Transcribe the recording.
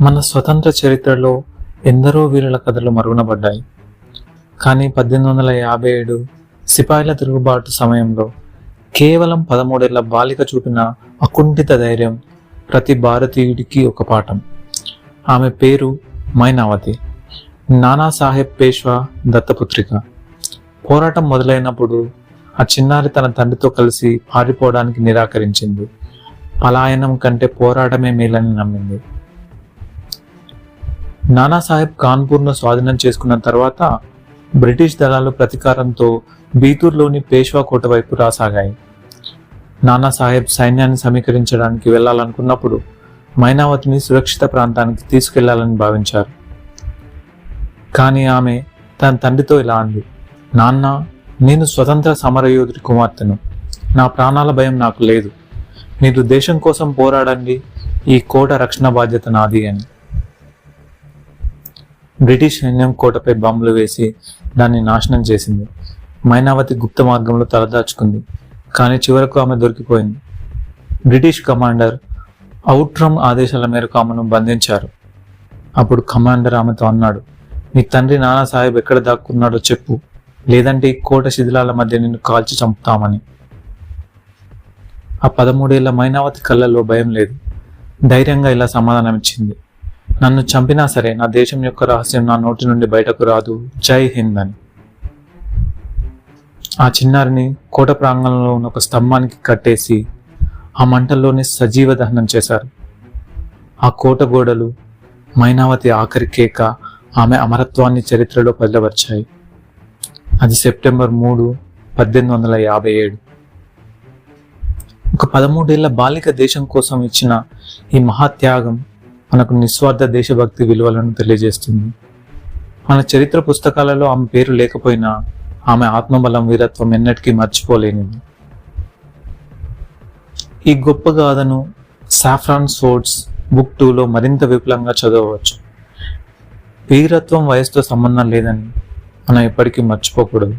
మన స్వతంత్ర చరిత్రలో ఎందరో వీరుల కథలు మరుగునబడ్డాయి. కానీ పద్దెనిమిది వందల యాభై ఏడు సిపాయిల తిరుగుబాటు సమయంలో కేవలం పదమూడేళ్ళ బాలిక చూపిన అకుంఠిత ధైర్యం ప్రతి భారతీయుడికి ఒక పాఠం. ఆమె పేరు మైనావతి. నానాసాహెబ్ పేష్వా దత్తపుత్రిక. పోరాటం మొదలైనప్పుడు ఆ చిన్నారి తన తండ్రితో కలిసి పారిపోవడానికి నిరాకరించింది. పలాయనం కంటే పోరాటమే మేలని నమ్మింది. నానాసాహెబ్ కాన్పూర్ను స్వాధీనం చేసుకున్న తర్వాత బ్రిటిష్ దళాలు ప్రతీకారంతో బీతూర్లోని పేష్వా కోట వైపు రాసాగాయి. నానాసాహెబ్ సైన్యాన్ని సమీకరించడానికి వెళ్ళాలనుకున్నప్పుడు మైనావతిని సురక్షిత ప్రాంతానికి తీసుకెళ్ళాలని భావించారు. కానీ ఆమె తన తండ్రితో ఇలా అంది నాన్న నేను స్వతంత్ర సమరయోధుడి కుమార్తెను. నా ప్రాణాల భయం నాకు లేదు. మీరు దేశం కోసం పోరాడండి. ఈ కోట రక్షణ బాధ్యత నాది అని. బ్రిటిష్ సైన్యం కోటపై బాంబులు వేసి దాన్ని నాశనం చేసింది. మైనావతి గుప్త మార్గంలో తలదాచుకుంది కానీ చివరకు ఆమె దొరికిపోయింది. బ్రిటిష్ కమాండర్ అవుట్రమ్ ఆదేశాల మేరకు ఆమెను బంధించారు. అప్పుడు కమాండర్ ఆమెతో అన్నాడు నీ తండ్రి నానాసాహెబ్ ఎక్కడ దాక్కున్నాడో చెప్పు లేదంటే ఈ కోట శిథిలాల మధ్య నిన్ను కాల్చి చంపుతామని. ఆ పదమూడేళ్ళ మైనావతి కళ్ళల్లో భయం లేదు. ధైర్యంగా ఇలా సమాధానం ఇచ్చింది నన్ను చంపినా సరే నా దేశం యొక్క రహస్యం నా నోటి నుండి బయటకు రాదు. జై హింద్ అని. ఆ చిన్నారిని కోట ప్రాంగణంలో ఉన్న ఒక స్తంభానికి కట్టేసి ఆ మంటల్లోనే సజీవ దహనం చేశారు. ఆ కోట గోడలు మైనావతి ఆఖరి కేక ఆమె అమరత్వాన్ని చరిత్రలో పదిలవర్చాయి అది సెప్టెంబర్ మూడు పద్దెనిమిది వందల యాభై ఏడు. ఒక పదమూడేళ్ళ బాలిక దేశం కోసం ఇచ్చిన ఈ మహాత్యాగం మనకు నిస్వార్థ దేశభక్తి విలువలను తెలియజేస్తుంది. మన చరిత్ర పుస్తకాలలో ఆమె పేరు లేకపోయినా ఆమె ఆత్మబలం వీరత్వం ఎన్నటికీ మర్చిపోలేనిది. ఈ గొప్ప గాథను సాఫ్రాన్ సోర్డ్స్ బుక్ టూలో మరింత విపులంగా చదవవచ్చు. వీరత్వం వయసుతో సంబంధం లేదని మనం ఎప్పటికీ మర్చిపోకూడదు.